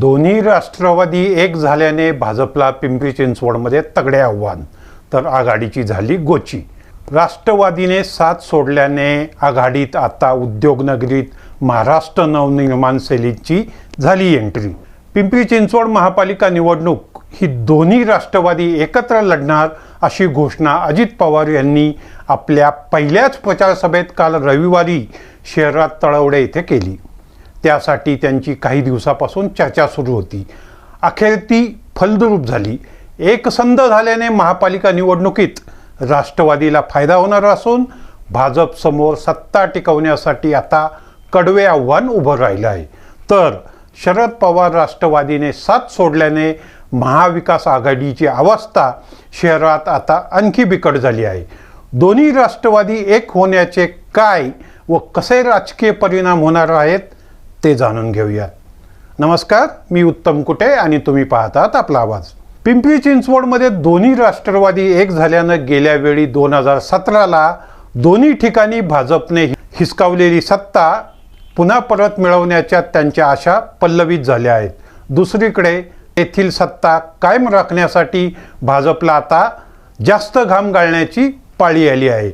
दोन्ही राष्ट्रवादी एक झाल्याने भाजपला पिंपरी चिंचवडमध्ये तगडे आव्हान तर आघाडीची झाली गोची. राष्ट्रवादीने साथ सोडल्याने आघाडीत आता उद्योगनगरीत महाराष्ट्र नवनिर्माण सेनेची झाली एंट्री. पिंपरी चिंचवड महापालिका निवडणूक ही दोन्ही राष्ट्रवादी एकत्र लढणार अशी घोषणा अजित पवार यांनी आपल्या पहिल्याच प्रचारसभेत काल रविवारी शहरात तळवडे येथे केली. त्यासाठी त्यांची काही दिवसापासून चर्चा सुरू होती. अखेर ती फलद्रूप झाली. एकसंध झाल्याने महापालिका निवडणुकीत राष्ट्रवादीला फायदा होणार असून भाजपसमोर सत्ता टिकवण्यासाठी आता कडवे आव्हान उभं राहिलं आहे. तर शरद पवार राष्ट्रवादीने साथ सोडल्याने महाविकास आघाडीची अवस्था शहरात आता आणखी बिकट झाली आहे. दोन्ही राष्ट्रवादी एक होण्याचे काय व कसे राजकीय परिणाम होणार आहेत ते जाणून घेऊयात नमस्कार मी उत्तम कुटे आणि तुम्ही पाहतात आपला आवाज. पिंपरी चिंचवडमध्ये दोन्ही राष्ट्रवादी एक झाल्यानं गेल्या वेळी दोन हजार सतराला दोन्ही ठिकाणी भाजपने हिसकावलेली सत्ता पुन्हा परत मिळवण्याच्या त्यांच्या आशा पल्लवित झाल्या आहेत. दुसरीकडे येथील सत्ता कायम राखण्यासाठी भाजपला आता जास्त घाम गाळण्याची पाळी आली आहे.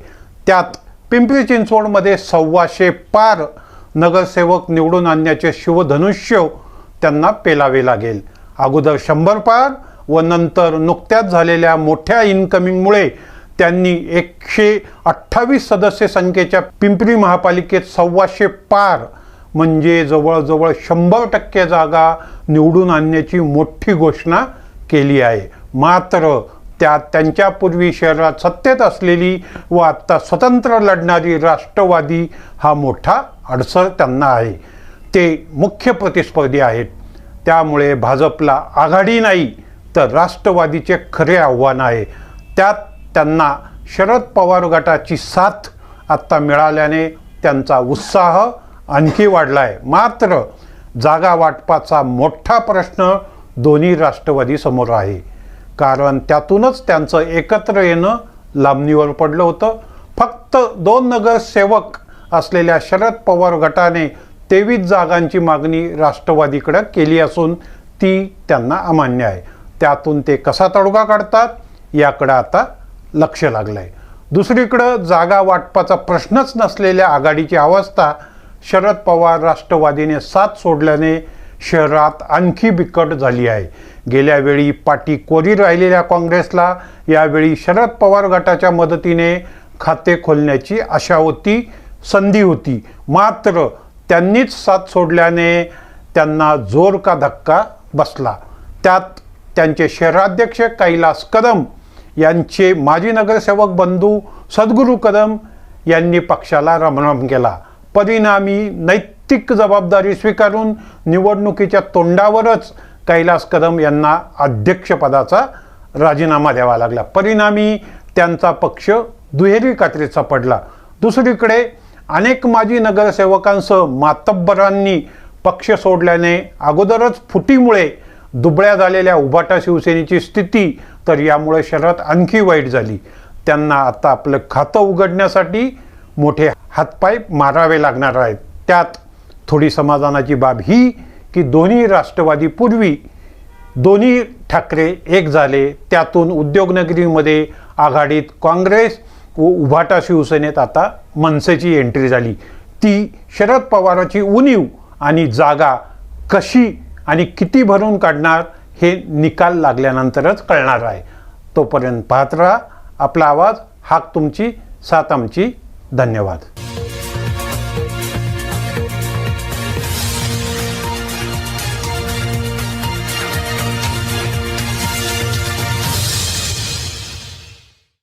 त्यात पिंपरी चिंचवडमध्ये सव्वाशे पार नगरसेवक निवडून आणण्याचे शिवधनुष्य त्यांना पेलावे लागेल. अगोदर शंभर पार व नंतर नुकत्याच झालेल्या मोठ्या इन्कमिंगमुळे त्यांनी एकशे अठ्ठावीस सदस्य संख्येच्या पिंपरी महापालिकेत सव्वाशे पार म्हणजे जवळजवळ शंभर टक्के जागा निवडून आणण्याची मोठी घोषणा केली आहे. मात्र त्यात त्यांच्यापूर्वी शहरात सत्तेत असलेली व आत्ता स्वतंत्र लढणारी राष्ट्रवादी हा मोठा अडसर त्यांना आहे. ते मुख्य प्रतिस्पर्धी आहेत. त्यामुळे भाजपला आघाडी नाही तर राष्ट्रवादीचे खरे आव्हान आहे. त्यात त्यांना शरद पवार गटाची साथ आत्ता मिळाल्याने त्यांचा उत्साह आणखी वाढला आहे मात्र जागा वाटपाचा मोठा प्रश्न दोन्ही राष्ट्रवादी समोर आहे. कारण त्यातूनच त्यांचं एकत्र येणं लांबणीवर पडलं होतं. फक्त दोन नगरसेवक असलेल्या शरद पवार गटाने तेवीस जागांची मागणी राष्ट्रवादीकडे केली असून ती त्यांना अमान्य आहे. त्यातून ते कसा तडगा काढतात याकडं आता लक्ष लागलं आहे दुसरीकडं जागा वाटपाचा प्रश्नच नसलेल्या आघाडीची अवस्था शरद पवार राष्ट्रवादीने साथ सोडल्याने शहरात आणखी बिकट झाली आहे. गेल्या वेळी पाठी कोरी राहिलेल्या काँग्रेसला यावेळी शरद पवार गटाच्या मदतीने खाते खोलण्याची आशा होती. संधी होती. मात्र त्यांनीच साथ सोडल्याने त्यांना जोर का धक्का बसला. त्यात त्यांचे शहराध्यक्ष कैलास कदम यांचे माजी नगरसेवक बंधू सद्गुरू कदम यांनी पक्षाला रमरम केला. परिणामी नैतिक जबाबदारी स्वीकारून निवडणुकीच्या तोंडावरच कैलास कदम यांना अध्यक्षपदाचा राजीनामा द्यावा लागला. परिणामी त्यांचा पक्ष दुहेरी कात्रीत सापडला. दुसरीकडे अनेक माजी नगरसेवकांसह मातब्बरांनी पक्ष सोडल्याने अगोदरच फुटीमुळे दुबळ्या झालेल्या उभाटा शिवसेनेची स्थिती तर यामुळे शहरात आणखी वाईट झाली. त्यांना आता आपलं खातं उघडण्यासाठी मोठे हातपाय मारावे लागणार आहेत. त्यात थोडी समाधानाची बाब ही की दोन्ही राष्ट्रवादी पूर्वी दोन्ही ठाकरे एक झाले. त्यातून उद्योगनगरीमध्ये आघाडीत काँग्रेस उभाटा शिवसेनेत आता मनसेची एंट्री झाली. ती शरद पवाराची उणीव आणि जागा कशी आणि किती भरून काढणार हे निकाल लागल्यानंतरच कळणार आहे. तोपर्यंत पाहत राहा. आपला आवाज हाक तुमची साथ आमची. धन्यवाद.